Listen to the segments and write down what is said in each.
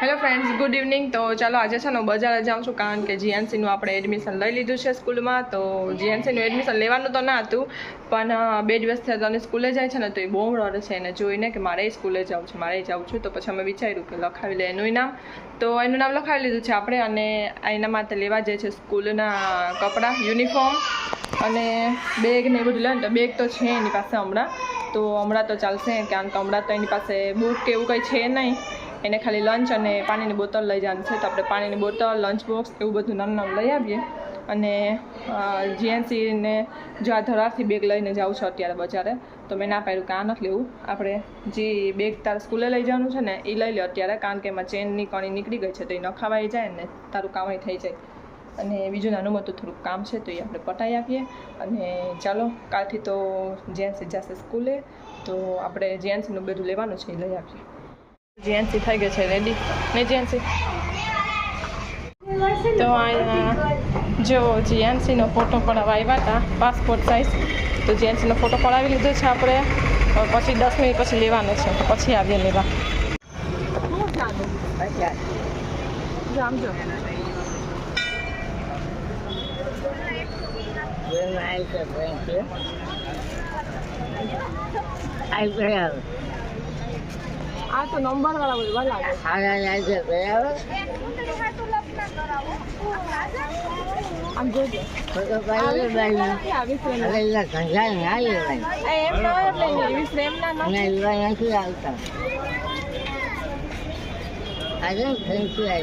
Hello friends good evening તો ચાલો આજે છે ને બજારે જાઉં છું કારણ કે જીએનસીનું આપણે એડમિશન લઈ લીધું છે સ્કૂલમાં. તો જીએનસીનું એડમિશન લેવાનું તો ના હતું, પણ બે બે દિવસથી તને સ્કૂલે જાય છે ને તો એ બહુ રડે છે એને જોઈને કે મારે સ્કૂલે જવું છે, મારે જવું છું. તો પછી અમે વિચાર્યું કે લખાવી લે એનું નામ તો એનું નામ લખાવી લીધું છે આપણે અને એના માટે લેવા જાય છે સ્કૂલના કપડાં, યુનિફોર્મ અને બેગ ને એ બધું લે બેગ તો છે એની પાસે હમણાં. તો હમણાં તો ચાલશે, કારણ કે હમણાં તો એની પાસે બુક કે એવું કંઈ છે નહીં. એને ખાલી લંચ અને પાણીની બોટલ લઈ જવાની છે. તો આપણે પાણીની બોટલ લંચ બોક્સ એવું બધું નાનું નાનું લઈ આવીએ. અને જીએનસીને જો આ ધરારથી બેગ લઈને જાઉં છું અત્યારે બજારે, તો મેં ના પાડ્યું કે આ નથી લેવું. આપણે જે બેગ તારે સ્કૂલે લઈ જવાનું છે ને એ લઈ લે અત્યારે, કારણ કે એમાં ચેનની કણી નીકળી ગઈ છે, તો એ નખાવાઈ જાય ને, તારું કામ થઈ જાય. અને બીજું નાનું મોટું થોડુંક કામ છે, તો એ આપણે પટાઈ આપીએ. અને ચાલો, કાલથી તો જેન્સી જશે સ્કૂલે તો આપણે જેન્સીનું બધું લેવાનું છે એ લઈ આપીએ. જેન્સી થઈ ગઈ છે રેડી ને જેન્સી તો અહીંયા જો જીએનસીનો ફોટો પડાવવા આવ્યા હતા પાસપોર્ટ સાઇઝ તો જીએનસીનો ફોટો પડાવી લીધો છે આપણે. પછી દસ મિનિટ પછી લેવાનો છે પછી આવીએ લેવા. જામજો આ તો નંબર વાળા બોલવા લાગે આમ જોજો. આવી ફ્રેમ એમ ન એટલે એવી ફ્રેમ ના નથી. લઈ લે જો હા, બસ. ખબર છે કે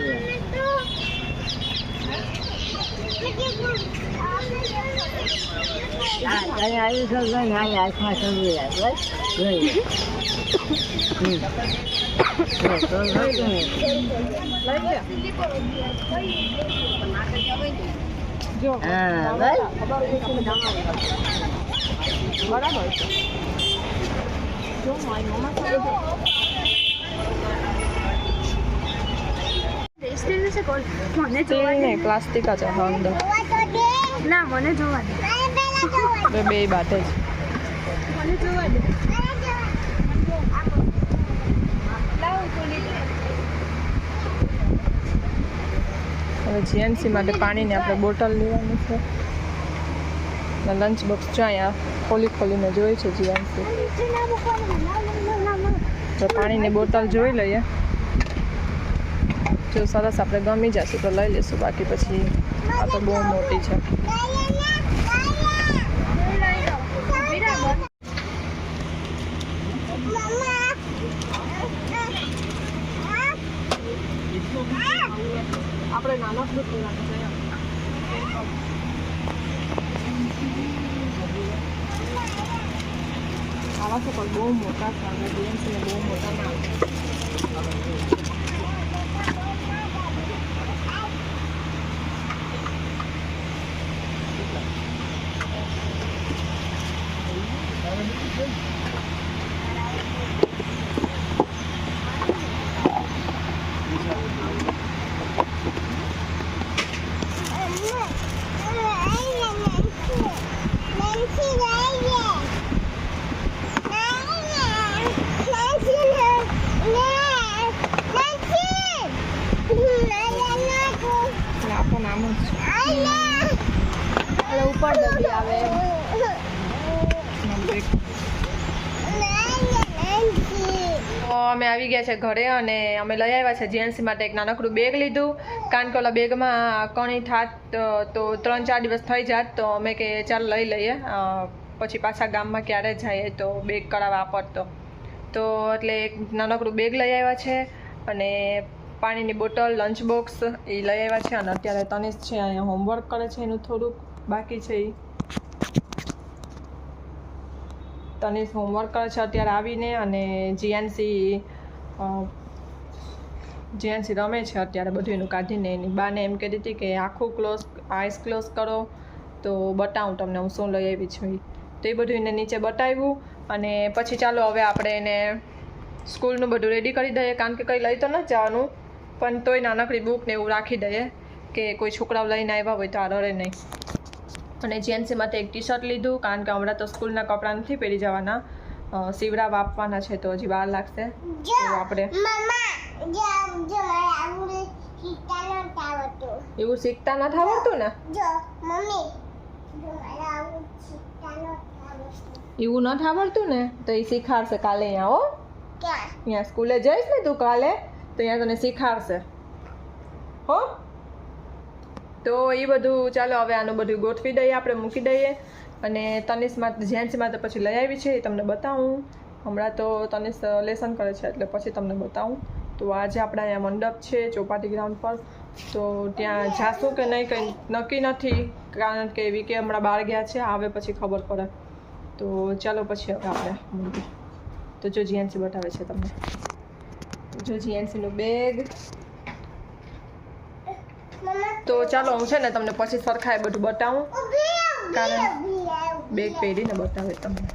બરાબર છે જો મારી મમ્મા જો. સ્ટીલ ને પ્લાસ્ટિક જ અંદર ના મને જોવા દે. બે બે બાટે જ. મને જોવા દે. હવે જીએનસી માટે પાણીની આપણે બોટલ લેવાની છે. અને લંચ બોક્સ જો અહીંયા. ખોલી ખોલીને જોઈ છે જીએનસી તો પાણીની બોટલ જોઈ લઈએ. જો સરસ આપણે ગમી જશે તો લઈ લઈશું. બાકી પછી આ તો બહુ મોટી છે. આપણે નાના ફ્રૂટ લેવાનું છે આવા છે પણ બહુ મોટા છે અને જીએનસીને બહુ મોટા ના આવે છે. ઉપર આવે. તો અમે આવી ગયા છે ઘરે અને અમે લઈ આવ્યા છે જીએનસી માટે એક નાનકડું બેગ લીધું. કારણ કે ઓલા બેગમાં કણી થાત તો- ત્રણ ચાર દિવસ થઈ જાત તો અમે કે ચાલ લઈ લઈએ. પછી પાછા ગામમાં ક્યારે જાય તો બેગ કરાવવા પડતો. તો એટલે એક નાનકડું બેગ લઈ આવ્યા છે અને પાણીની બોટલ લંચ બોક્સ એ લઈ આવ્યા છે અને અત્યારે તનિષ છે અહીંયા હોમવર્ક કરે છે એનું થોડુંક. બાકી છે એ તનિષ હોમવર્ક કરે છે અત્યારે આવીને અને જીએનસી જીએનસી રમે છે અત્યારે બધું એનું કાઢીને એની બાને એમ કહેતી હતી કે આખું ક્લોઝ આઈસ ક્લોઝ કરો. તો બતાવું તમને હું શું લઈ આવી છું. તો એ બધું એને નીચે બતાવ્યું અને પછી ચાલો હવે આપણે એને સ્કૂલનું બધું રેડી કરી દઈએ. કારણ કે કંઈ લઈ તો ન જવાનું. પણ તોય નાનકડી બુક ને એવું રાખી દઈએ કે કોઈ છોકરાઓ લઈને આવ્યા હોય તો આ રડે નહીં. અને જેન્ટ્સી માટે એક ટી શર્ટ લીધું કારણ કે હમણાં તો સ્કૂલના કપડાં નથી પહેરી જવાના. સીવડા વાપવાના આપવાના છે તો હજી વાર લાગશે. આપણે એવું શીખતા નથી આવડતું ને? એવું નથી આવડતું ને? તો એ શીખાડશે કાલે અહીંયા હો. અહીંયા સ્કૂલે જઈશ ને તું કાલે? તો અહીંયા તને શીખાડશે. હો? તો એ બધું ચાલો હવે આનું બધું ગોઠવી દઈએ, આપણે મૂકી દઈએ. અને તનિષમાં જેન્ટ્સમાં તો પછી લઈ આવી છે, એ તમને બતાવું. હમણાં તો તનિષ લેસન કરે છે, એટલે પછી તમને બતાવું. તો આજે આપણા અહીંયા મંડપ છે, ચોપાટી ગ્રાઉન્ડ પર. તો ત્યાં જાશું કે નહીં, કંઈ નક્કી નથી. કારણ કે એવી કે હમણાં બહાર ગયા છે, આવે પછી ખબર પડે. તો ચાલો પછી હવે આપણે તો જો જીએનસી બતાવે છે તમને. જો જીએનસીનું બેગ. તો ચાલો હું છે ને તમને પછી સરખાય બધું બતાવું. કારણ- બેગ પહેરીને બતાવે તમને.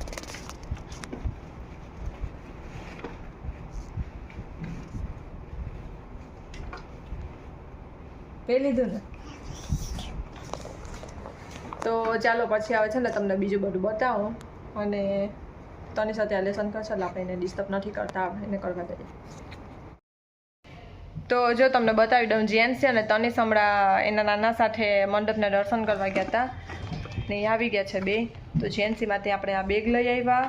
પહેરી લીધું ને? તો ચાલો પછી આવે છે ને તમને બીજું બધું બતાવું. અને તની સાથે આ લેસન કરશે એટલે આપણે એને ડિસ્ટર્બ નથી કરતા આપણે એને કરવા દઈએ. તો જો તમને બતાવી દઉં જીએનસી અને તનિષ હમણાં એના નાના સાથે મંડપના દર્શન કરવા ગયા હતા. ને આવી ગયા છે બે. તો જીએનસીમાંથી આપણે આ બેગ લઈ આવ્યા.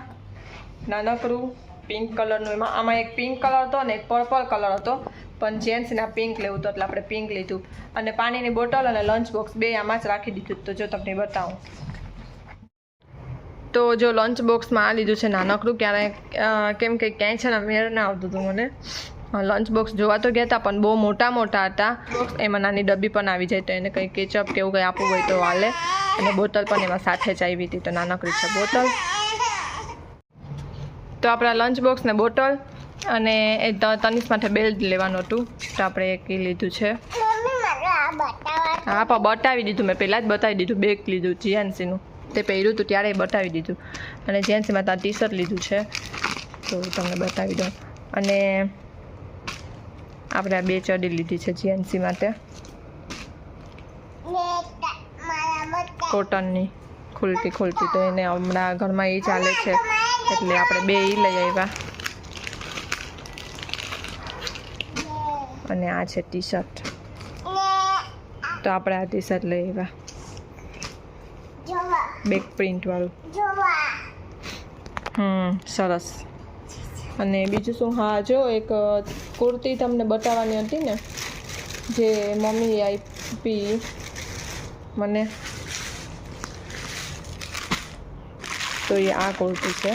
નાનકડું, પિંક કલરનું. એમાં આમાં એક પિંક કલર હતો ને એક પર્પલ કલર હતો. પણ જેન્ટ્સના પિંક લેવું હતું એટલે આપણે પિંક લીધું. અને પાણીની બોટલ અને લંચ બોક્સ બે આમાં જ રાખી દીધું. તો જો તમને બતાવું. તો જો લંચ બોક્સમાં આ લીધું છે નાનકડું. ક્યારેક કેમ કે ક્યાંય છે ને મેળ ના આવતું હતું મને. લંચ બોક્સ જોવા તો ગયા હતા, પણ બહુ મોટા મોટા હતા. એમાં નાની ડબ્બી પણ આવી જાય તો એને કંઈ કેચઅપ કે એવું કંઈ આપવું હોય તો હાલે. અને બોટલ પણ એમાં સાથે જ આવી હતી, તો નાનકડી છે બોટલ તો આપણા લંચ બોક્સ ને બોટલ અને એ ત- તનિષ માટે બેલ્ટ લેવાનું હતું. તો આપણે એક લીધું છે. હા, પણ બતાવી દીધું મેં. પહેલાં જ બતાવી દીધું બેગ લીધું જીએનસીનું તે પહેર્યું હતું ત્યારે બતાવી દીધું. અને જીએનસીમાં ત્યાં ટી શર્ટ લીધું છે. તો તમને બતાવી દઉં. અને આપણે આ બે ચડી લીધી છે જીએનસી માટે. કોટનની ખુલતી ખુલતી તો એને હમણાં ઘરમાં એ ચાલે છે. એટલે આપણે બે એ લઈ આવ્યા. અને આ છે ટી શર્ટ તો આપણે આ ટી શર્ટ લઈ આવ્યા. બેક પ્રિન્ટવાળું હમ સરસ. અને બીજું શું? હા, જો એક કુર્તી તમને બતાવવાની હતી ને, જે મમ્મી આપી મને. તો એ આ કુર્તી છે.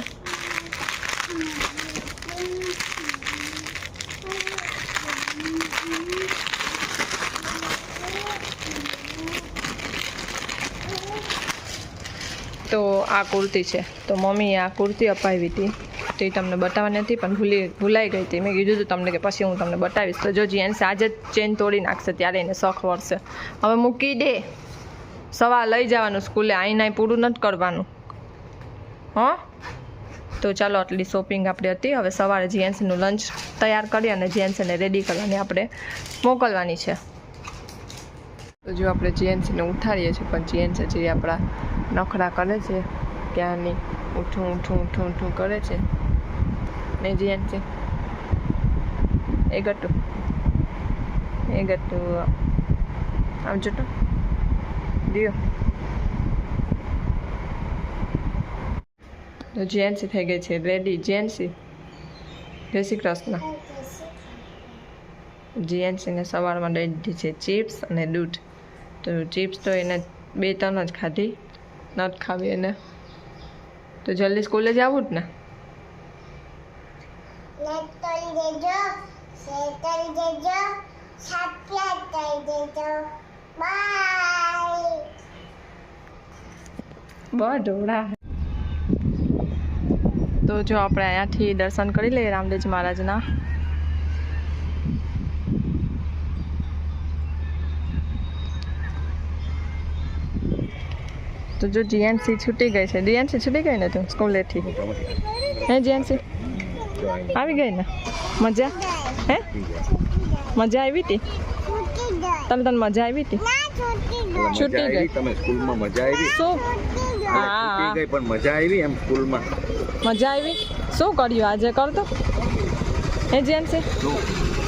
તો આ કુર્તી છે. તો મમ્મીએ આ કુર્તી અપાવી હતી. તો તમને બતાવવાની હતી પણ ભૂલી ભૂલાઈ ગઈ હતી. મેં કીધું હતું તમને કે પછી હું તમને બતાવીશ. તો જો જીએન્સ આજે જ ચેન તોડી નાખશે, ત્યારે એને શોખ વળશે. હવે મૂકી દે. સવાર લઈ જવાનું સ્કૂલે, આઈને અહીં પૂરું નથી કરવાનું. હં? તો ચાલો, આટલી શોપિંગ આપણી હતી. હવે સવારે જીએનસીનું લંચ તૈયાર કરી અને જીએનસીને રેડી કરવાની આપણે મોકલવાની છે. તો જો આપણે જીએનસીને ઉઠાડીએ છીએ, પણ જીએનસી જે આપણા નખરા કરે છે ક્યાંની ઊઠું ઊઠું ઊઠું ઊઠું કરે છે ને એ ગટુ. આમ જોતો દિયો. તો જેન્સી થઈ ગઈ છે. રેડી જેન્સી જય શ્રી કૃષ્ણ. જીએનસીને સવારમાં દઈ દીધી છે ચિપ્સ અને દૂધ. તો ચિપ્સ તો એને બે ત્રણ જ ખાધી. નથી ખાવી એને. તો જલ્દી સ્કૂલે જ આવું જ ને? ને તળી દેજો તળી દેજો સબસ્ક્રાઇબ દેજો બાય બઢોડા તો જો આપણે અહીંયાથી દર્શન કરી લઈએ રામદેવજી મહારાજના. તો જો જીએનસી છૂટી ગઈ છે. જીએનસી છૂટી ગઈ ને તું સ્કૂલેથી? હે જીએનસી આવી ગઈ ને? મજા? હે? મજા આવી હતી તમે તને મજા આવી હતી છૂટી ગઈ. તમે સ્કૂલમાં મજા આવી? શું? હા ગઈ પણ મજા આવી એમ સ્કૂલમાં? મજા આવી? શું કર્યું આજે? કરતો હે જેન્સી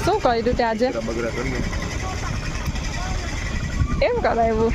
શું? કર્યું તે આજે? એમ કરાવ્યું.